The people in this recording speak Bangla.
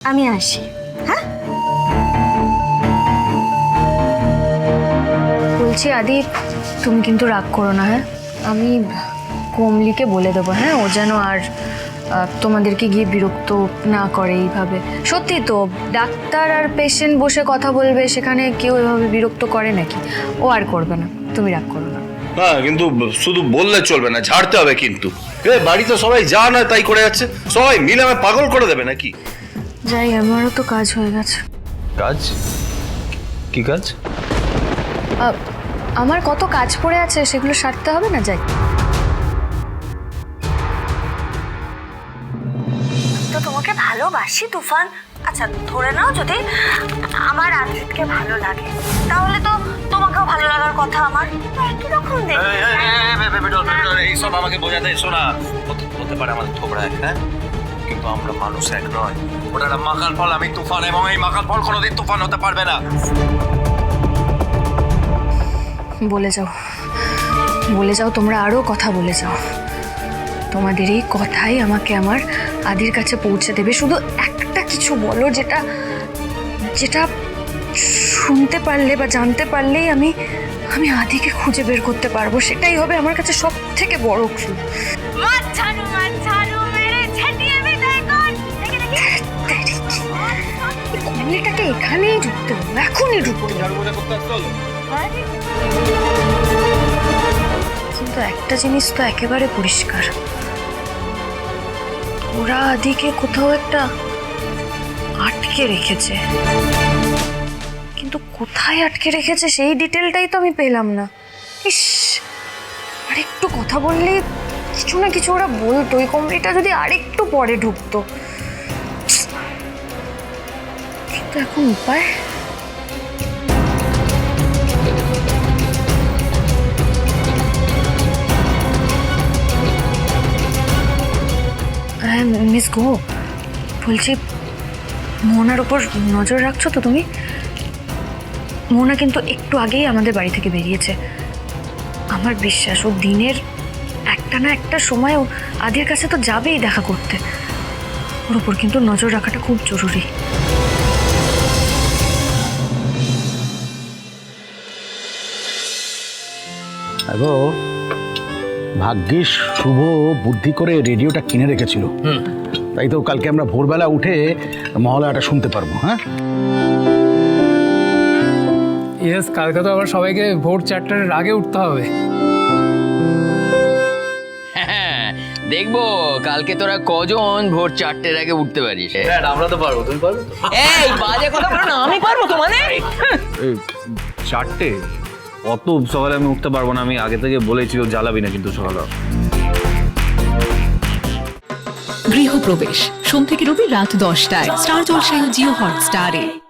আমি আসি হ্যাঁ? বলছি, আদি, তুমি কিন্তু রাগ করো না হ্যাঁ? আমি কোমলিকে বলে দেবো হ্যাঁ? ও যেন আর তোমাদেরকে গিয়ে বিরক্ত না করে এইভাবে। সত্যি তো, ডাক্তার আর পেশেন্ট বসে কথা বলবে, সেখানে কেউ এভাবে বিরক্ত করে নাকি? ও আর করবে না, তুমি রাগ করো না। হ্যাঁ কিন্তু শুধু বললে চলবে না, ঝাড়তে হবে কিন্তু। এ, বাড়িতে সবাই যা নয় তাই করে যাচ্ছে, সবাই মিলে আমায় পাগল করে দেবে নাকি? যাই আমারও তো কাজ হয়ে গেছে কাজ কি কাজ আমার কত কাজ পড়ে আছে সেগুলো সারতে হবে না যাই তো তোমাকে ভালোবাসি তুফান আচ্ছা ধরে নাও যদি আমার আদ্রিতকে ভালো লাগে তাহলে তো তোমাকেও ভালো লাগার কথা আমার একই রকম এইসব আমাকে বোঝাতে এসো না হতে- পারে আমাদের থোবড়া এক হ্যাঁ কিন্তু আমরা মানুষ এক নয়। ওটা মাকাল ফল আমি তুফান এবং এই মাকাল ফল কোনোদিন তুফান হতে পারবে না। বলে যাও। বলে যাও তোমরা আরও কথা বলে যাও। তোমাদের এই কথাই আমাকে আমার আদির কাছে পৌঁছে দেবে। শুধু একটা কিছু বলো যেটা যেটা শুনতে পারলে বা জানতে পারলেই আমি আমি আদিকে খুঁজে বের করতে পারব। সেটাই হবে আমার কাছে সব থেকে বড় ক্লু এখানেই ঢুকতে হবে, এখনই ঢুকতে কিন্তু একটা জিনিস তো একেবারে পরিষ্কার। ওরা আদিকে কোথাও একটা আটকে রেখেছে। কিন্তু কোথায় আটকে রেখেছে সেই ডিটেলটাই তো আমি পেলাম না। ইস, আরেকটু কথা বললে কিছু না কিছু ওরা বলতো ওই কমলিটা যদি আরেকটু পরে ঢুকতো। কিন্তু এখন উপায়। হ্যাঁ মিস গো, বলছি, মোহনার ওপর নজর রাখছো তো তুমি? মোহনা কিন্তু একটু আগেই আমাদের বাড়ি থেকে বেরিয়েছে। আমার বিশ্বাস, ও দিনের একটা না একটা সময় ও আদির কাছে তো যাবেই দেখা করতে। ওর ওপর কিন্তু নজর রাখাটা খুব জরুরি। আগো ভাগ্যিস শুভ বুদ্ধি করে রেডিওটা কিনে রেখেছিল। তাই তো কালকে আমরা ভোরবেলা উঠে মহলাটা শুনতে পারব হ্যাঁ? ইয়েস কালকে তো আবার সবাইকে ভোর চারটার আগে উঠতে হবে। হ্যাঁ দেখব কালকে তোরা কজন ভোর চারটের আগে উঠতে পারিস? আমরা তো পারব তুমি পারবে এই বাজে কথা বলো না আমি পারব তো মানে? চারটে? অত সকালে আমি উঠতে পারব না, আমি আগে থেকে বলেছি, ও জ্বালাবি না কিন্তু সকালে। গৃহপ্রবেশ। সোম থেকে রবি রাত দশটায়। স্টার জলসায় জিও হটস্টারে।